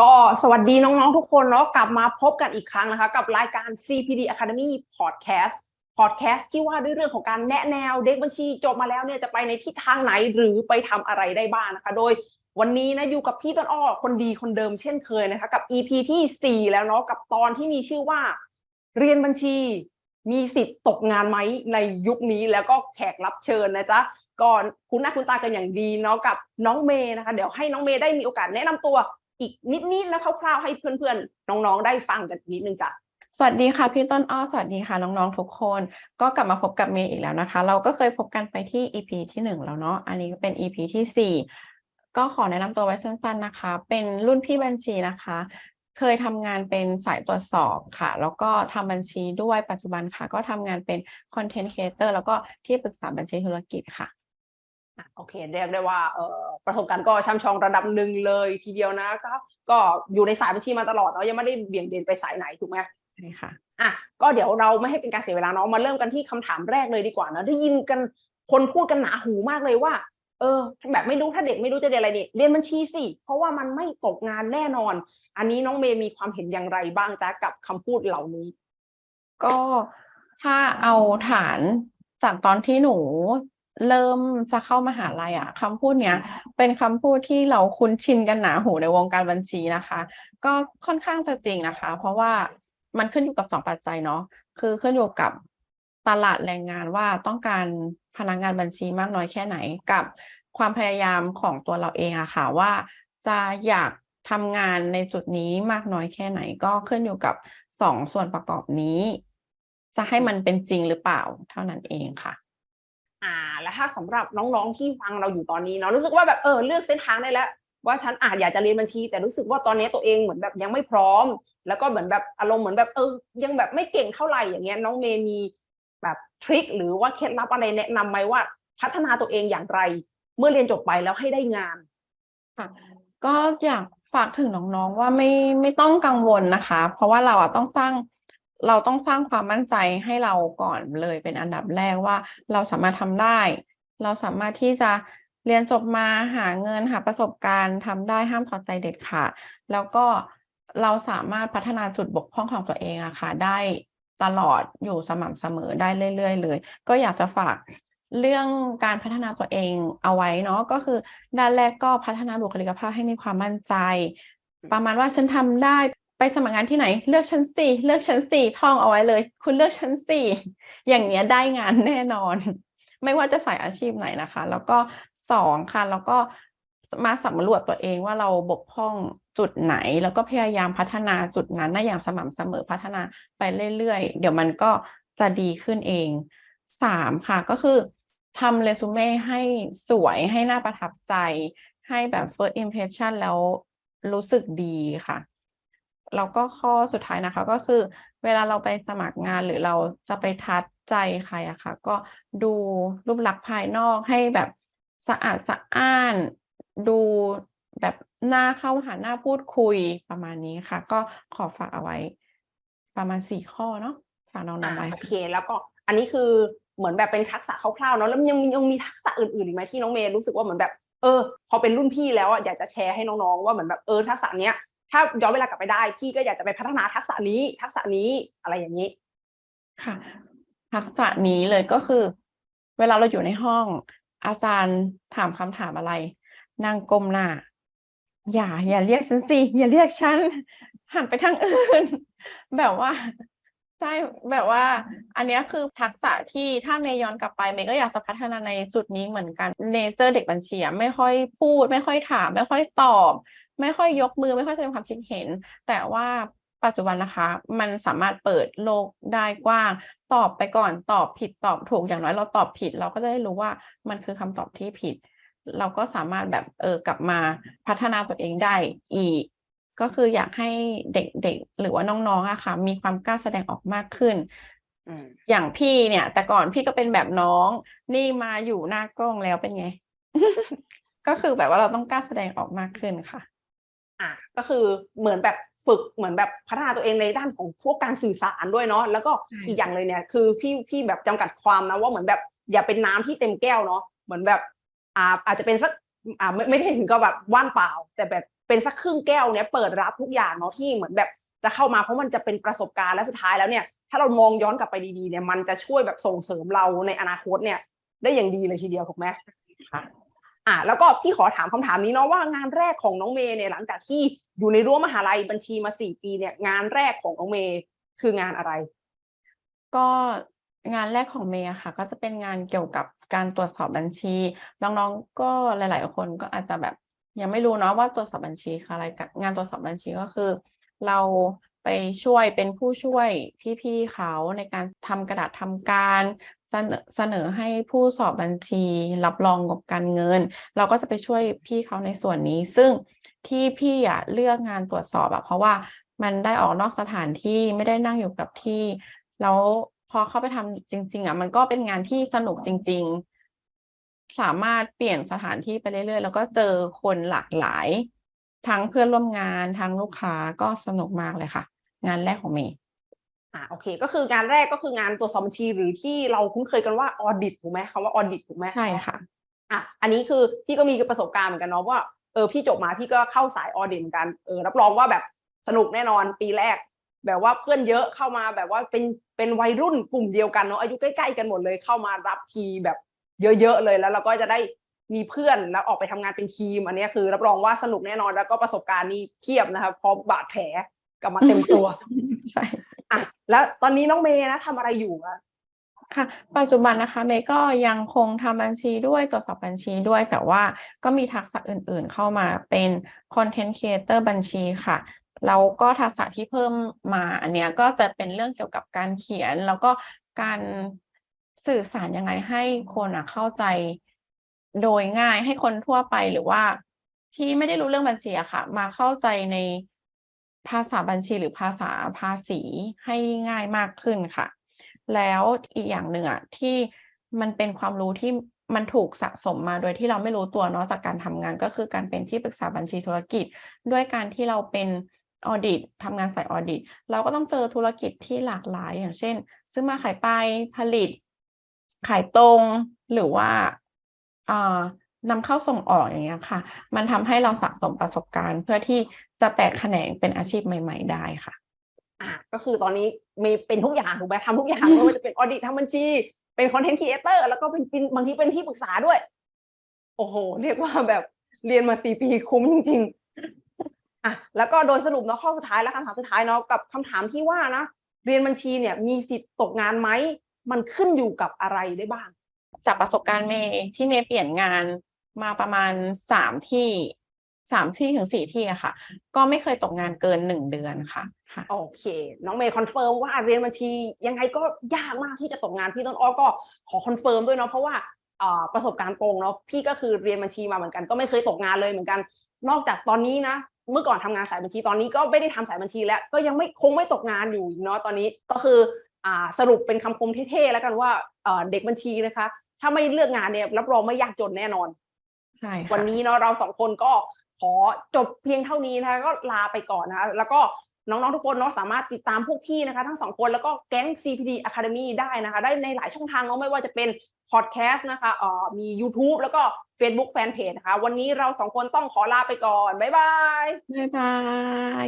ก็สวัสดีน้องๆทุกคนเนาะกลับมาพบกันอีกครั้งนะคะ กับรายการ CPD Academy Podcast Podcast ที่ว่าด้วยเรื่องของการแนะแนวเด็กบัญชีจบมาแล้วเนี่ยจะไปในทิศทางไหนหรือไปทำอะไรได้บ้างนะคะ โดยวันนี้นะอยู่กับพี่ต้นอ้อคนดีคนเดิมเช่นเคยนะคะ กับ EP ที่ 4 แล้วเนาะกับตอนที่มีชื่อว่า เรียนบัญชี มีสิทธิ์ตกงานไหมในยุคนี้แล้วก็แขกรับเชิญนะจ๊ะก่อนคุณหน้าคุณตากันอย่างดีเนาะกับน้องเมย์นะคะ เดี๋ยวให้น้องเมย์ได้มีโอกาสแนะนำตัว อีกนิดๆแล้วคร่าวๆให้เพื่อนๆ น้องๆ ได้ฟังกันนิดนึงจ้ะสวัสดีค่ะพี่ต้นอ้อสวัสดีค่ะน้องๆทุกคน ก็กลับมาพบกับเมย์อีกแล้วนะคะ เราก็เคยพบกันไปที่ EP ที่หนึ่งแล้วเนาะอันนี้ก็เป็น EP ที่สี่ก็ขอแนะนำตัวไว้สั้นๆนะคะ เป็นรุ่นพี่บัญชีนะคะ เคยทำงานเป็นสายตรวจสอบค่ะ แล้วก็ทำบัญชีด้วยปัจจุบันค่ะ ก็ทำงานเป็นคอนเทนต์ครีเอเตอร์แล้วก็ที่ปรึกษาบัญชีธุรกิจค่ะ โอเคเรียกได้ว่าเอ่อประสบการณ์ก็ช่ำชองระดับหนึ่งเลยทีเดียวนะก็ก็อยู่ในสายบัญชีมาตลอดเนาะยังไม่ได้เบี่ยงเบนไปสายไหนถูกไหมใช่ค่ะอะก็เดี๋ยวเราไม่ให้เป็นการเสียเวลาเนาะมาเริ่มกันที่คำถามแรกเลยดีกว่านะได้ยินกันคนพูดกันหนาหูมากเลยว่า เออแบบไม่รู้ถ้าเด็กไม่รู้จะเรียนอะไรเนี่ยเรียนบัญชีสิเพราะว่ามันไม่ตกงานแน่นอน อันนี้น้องเมย์มีความเห็นอย่างไรบ้างจ๊ะกับคำพูดเหล่านี้ ก็ถ้าเอาฐานจากตอนที่หนู เริ่มจะเข้ามหาลัยอะคำพูดเนี้ยเป็นคำพูดที่เราคุ้นชินกันหนาหูในวงการบัญชีนะคะ ก็ค่อนข้างจะจริงนะคะ เพราะว่ามันขึ้นอยู่กับสองปัจจัยเนาะคือขึ้นอยู่กับตลาดแรงงานว่าต้องการพนักงานบัญชีมากน้อยแค่ไหนกับความพยายามของตัวเราเองอะค่ะว่าจะอยากทำงานในจุดนี้มากน้อยแค่ไหน ก็ขึ้นอยู่กับสองส่วนประกอบนี้ จะให้มันเป็นจริงหรือเปล่าเท่านั้นเองค่ะ อ่า แล้วถ้าสำหรับน้องๆที่ฟังเราอยู่ตอนนี้เนาะรู้สึกว่าแบบเออเลือกเส้นทางได้แล้ว ว่าฉันอาจอยากจะเรียนบัญชี แต่รู้สึกว่าตอนนี้ตัวเองเหมือนแบบยังไม่พร้อม แล้วก็เหมือนแบบอารมณ์เหมือนแบบเออ ยังแบบไม่เก่งเท่าไหร่อย่างเงี้ยน้องเมย์มีแบบทริคหรือว่าเคล็ดลับอะไรแนะนำไหมว่า พัฒนาตัวเองอย่างไร เมื่อเรียนจบไปแล้วให้ได้งานค่ะก็อยากฝากถึงน้องๆว่าไม่ไม่ต้องกังวลนะคะ เพราะว่าเราอะต้องสร้าง เราต้องสร้างความมั่นใจให้เราก่อนเลยเป็นอันดับแรกว่าเราสามารถทำได้ เราสามารถที่จะเรียนจบมาหาเงินหาประสบการณ์ทำได้ห้ามถอดใจเด็ดขาดแล้วก็เราสามารถพัฒนาจุดบกพร่องของตัวเองอะค่ะได้ตลอดอยู่สม่ำเสมอได้เรื่อย ๆ เลย ก็อยากจะฝากเรื่องการพัฒนาตัวเองเอาไว้เนาะก็คือด้านแรกก็พัฒนาบุคลิกภาพให้มีความมั่นใจ ประมาณว่าฉันทำได้ สมัครงานที่ไหน เลือกชั้นสี่เลือกชั้นสี่ท่องเอาไว้เลย คุณเลือกชั้นสี่อย่างเงี้ยได้งานแน่นอน ไม่ว่าจะสายอาชีพไหนนะคะ แล้วก็สองค่ะแล้วก็มาสำรวจตัวเองว่าเราบกพร่องจุดไหน แล้วก็พยายามพัฒนาจุดนั้นได้อย่างสม่ำเสมอพัฒนาไปเรื่อยๆ เดี๋ยวมันก็จะดีขึ้นเองสามค่ะก็คือทำเรซูเม่ให้สวยให้น่าประทับใจ ให้แบบ first impression แล้วรู้สึกดีค่ะ แล้วก็ข้อสุดท้ายนะคะก็คือ เวลาเราไปสมัครงานหรือเราจะไปทัดใจใครอะค่ะ ก็ดูรูปลักษณ์ภายนอกให้แบบสะอาดสะอ้าน ดูแบบหน้าเข้าหาหน้าพูดคุยประมาณนี้ค่ะ ก็ขอฝากเอาไว้ ประมาณสี่ข้อเนาะฝากน้องอ่าๆไว้โอค่ะเค แล้วก็อันนี้คือเหมือนแบบเป็นทักษะคร่าวๆเนาะแล้วยังยังมีทักษะอื่นๆอีกไหมที่น้องเมย์รู้สึกว่าเหมือนแบบ เออ พอเป็นรุ่นพี่แล้วอะอยากจะแชร์ให้น้องๆว่าเหมือนแบบเออทักษะเนี้ย ถ้าย้อนเวลากลับไปได้ พี่ก็อยากจะไปพัฒนาทักษะนี้ ทักษะนี้อะไรอย่างนี้ ค่ะ ทักษะนี้เลยก็คือ เวลาเราอยู่ในห้อง อาจารย์ถามคำถามอะไรนั่งก้มหน้าอย่า อย่าเรียกฉันสิอย่าเรียกฉันหันไปทางอื่น แบบว่า ช่แบบว่า อันนี้คือทักษะที่ถ้าเมย์ย้อนกลับไปเมย์ก็อยากจะพัฒนาในจุดนี้เหมือนกันเนเจอร์เด็กบัญชีไม่ค่อยพูด ไม่ค่อยถาม ไม่ค่อยตอบ ไม่ค่อยยกมือไม่ค่อยแสดงความคิดเห็น แต่ว่าปัจจุบันนะคะ มันสามารถเปิดโลกได้กว้าง ตอบไปก่อนตอบผิดตอบถูกอย่างน้อยเราตอบผิด เราก็จะได้รู้ว่ามันคือคำตอบที่ผิด เราก็สามารถแบบเออกลับมาพัฒนาตัวเองได้อีก ก็คืออยากให้เด็กๆ หรือว่าน้องๆอะค่ะ มีความกล้าแสดงออกมากขึ้นอืมอย่างพี่เนี่ย แต่ก่อนพี่ก็เป็นแบบน้อง นี่มาอยู่หน้ากล้องแล้วเป็นไง ก็คือแบบว่าเราต้องกล้าแสดงออกมากขึ้นค่ะ อะก็คือเหมือนแบบฝึกเหมือนแบบพัฒนาตัวเองในด้านของพวกการสื่อสารด้วยเนาะแล้วก็ใช่อีกอย่างเลยเนี่ย คือพี่พี่แบบจำกัดความนะว่าเหมือนแบบอย่าเป็นน้ำที่เต็มแก้วเนาะเหมือนแบบ อ่าอาจจะเป็นสักอ่าไม่ไม่ได้ถึงกับแบบว่างเปล่า แต่แบบ เป็นสักครึ่งแก้วเนี่ยเปิดรับทุกอย่างเนาะที่เหมือนแบบจะเข้ามาเพราะมันจะเป็นประสบการณ์และสุดท้ายแล้วเนี่ย ถ้าเรามองย้อนกลับไปดีๆเนี่ยมันจะช่วยแบบส่งเสริมเราในอนาคตเนี่ย ได้อย่างดีเลยทีเดียวถูกไหมค่ะอะแล้วก็พี่ขอถามคำถามนี้เนาะว่างานแรกของน้องเมย์เนี่ยหลังจากที่อยู่ในรั้วมหาลัยบัญชีมาสี่ปีเนี่ยงานแรกของน้องเมย์คืองานอะไร ก็งานแรกของเมย์อะค่ะ ก็จะเป็นงานเกี่ยวกับการตรวจสอบบัญชีน้องๆก็หลาย ๆ คนก็อาจจะแบบ ยังไม่รู้เนาะว่าตรวจสอบบัญชีคืออะไรกันงานตรวจสอบบัญชีก็คือ เราไปช่วยเป็นผู้ช่วยพี่ๆเขาในการทำกระดาษทำการเสนอเสนอให้ผู้สอบบัญชีรับรองงบการเงิน เราก็จะไปช่วยพี่เขาในส่วนนี้ ซึ่งที่พี่อะเลือกงานตรวจสอบอะเพราะว่ามันได้ออกนอกสถานที่ไม่ได้นั่งอยู่กับที่ แล้วพอเข้าไปทำจริง ๆอะมันก็เป็นงานที่สนุกจริง ๆ สามารถเปลี่ยนสถานที่ไปเรื่อยๆ แล้วก็เจอคนหลากหลาย ทั้งเพื่อนร่วมงานทั้งลูกค้าก็สนุกมากเลยค่ะ งานแรกของเมย์อ่าโอเค ก็คืองานแรกก็คืองานตรวจสอบบัญชีหรือที่เราคุ้นเคยกันว่าออดิตถูกไหมคำว่าออดิตถูกไหมใช่ค่ะอะอันนี้คือพี่ก็มีประสบการณ์เหมือนกันเนาะว่าเออพี่จบมาพี่ก็เข้าสายออดิตเหมือนกันเออรับรองว่าแบบสนุกแน่นอนปีแรก แบบว่าเพื่อนเยอะเข้ามาแบบว่าเป็นเป็นวัยรุ่นกลุ่มเดียวกันเนาะอายุใกล้ๆกันหมดเลยเข้ามารับทีแบบ เยอะๆเลย แล้วเราก็จะได้มีเพื่อนแล้วออกไปทำงานเป็นทีม อันนี้คือรับรองว่าสนุกแน่นอนแล้วก็ประสบการณ์นี้เพียบนะครับพร้อมบาดแผลกลับมาเต็มตัวใช่อะแล้วตอนนี้น้องเมย์นะทำอะไรอยู่อะค่ะปัจจุบันนะคะเมย์ก็ยังคงทำบัญชีด้วยตรวจสอบบัญชีด้วย แต่ว่าก็มีทักษะอื่นๆเข้ามาเป็น Content Creator บัญชีค่ะแล้วก็ทักษะที่เพิ่มมาอันเนี้ยก็จะเป็นเรื่องเกี่ยวกับการเขียนแล้วก็การ สื่อสารยังไงให้คนอะเข้าใจโดยง่ายให้คนทั่วไปหรือว่าที่ไม่ได้รู้เรื่องบัญชีอะค่ะ มาเข้าใจในภาษาบัญชีหรือภาษาภาษีให้ง่ายมากขึ้นค่ะ แล้วอีกอย่างหนึ่งอะที่มันเป็นความรู้ที่มันถูกสะสมมาโดยที่เราไม่รู้ตัวเนาะจากการทำงาน ก็คือการเป็นที่ปรึกษาบัญชีธุรกิจ ด้วยการที่เราเป็นออดิตทำงานสายออดิต เราก็ต้องเจอธุรกิจที่หลากหลายอย่างเช่น ซื้อมาขายไปผลิต ขายตรงหรือว่าอ่านำเข้าส่งออกอย่างเงี้ยค่ะ มันทำให้เราสะสมประสบการณ์ เพื่อที่จะแตกแขนงเป็นอาชีพใหม่ ๆ ได้ค่ะอะก็คือตอนนี้เมย์เป็นทุกอย่างถูกไหมทำทุกอย่างไม่ว่าจะเป็นออดิตทำบัญชี เป็นคอนเทนต์ครีเอเตอร์แล้วก็เป็นเป็นบางทีเป็นที่ปรึกษาด้วย โอ้โห เรียกว่าแบบเรียนมาสี่ปีคุ้มจริงๆอะแล้วก็โดยสรุปเนาะข้อสุดท้ายและคำถามสุดท้ายเนาะกับคำถามที่ว่านะเรียนบัญชีเนี่ยมีสิทธิ์ตกงานไหม มันขึ้นอยู่กับอะไรได้บ้าง จากประสบการณ์เมย์ที่เมย์เปลี่ยนงานมาประมาณสามที่สามที่ถึงสี่ที่อะค่ะ ก็ไม่เคยตกงานเกินหนึ่งเดือนค่ะค่ะโอเค น้องเมย์คอนเฟิร์มว่าเรียนบัญชียังไงก็ยากมากที่จะตกงานพี่ต้นอ้อก็ขอคอนเฟิร์มด้วยเนาะเพราะว่าอ่าประสบการณ์ตรงเนาะพี่ก็คือเรียนบัญชีมาเหมือนกัน ก็ไม่เคยตกงานเลยเหมือนกัน นอกจากตอนนี้นะเมื่อก่อนทำงานสายบัญชีตอนนี้ก็ไม่ได้ทำสายบัญชีแล้ว ก็ยังไม่คงไม่ตกงานอยู่อีกเนาะตอนนี้ก็คืออ่า สรุปเป็นคำคมเท่ๆแล้วกันว่าเอ่อเด็กบัญชีนะคะ ถ้าไม่เลือกงานเนี่ยรับรองไม่ยากจนแน่นอนใช่ค่ะวันนี้เนาะเราสองคนก็ขอจบเพียงเท่านี้นะคะก็ลาไปก่อนนะคะแล้วก็น้องๆทุกคนเนาะสามารถติดตามพวกพี่นะคะ ทั้งสองคนแล้วก็แก๊ง CPD Academy ได้นะคะ ได้ในหลายช่องทางเนาะไม่ว่าจะเป็นพอดแคสต์นะคะเอ่อมี YouTube แล้วก็ Facebook Fanpage นะคะ วันนี้เราสองคนต้องขอลาไปก่อน บ๊ายบาย บ๊ายบาย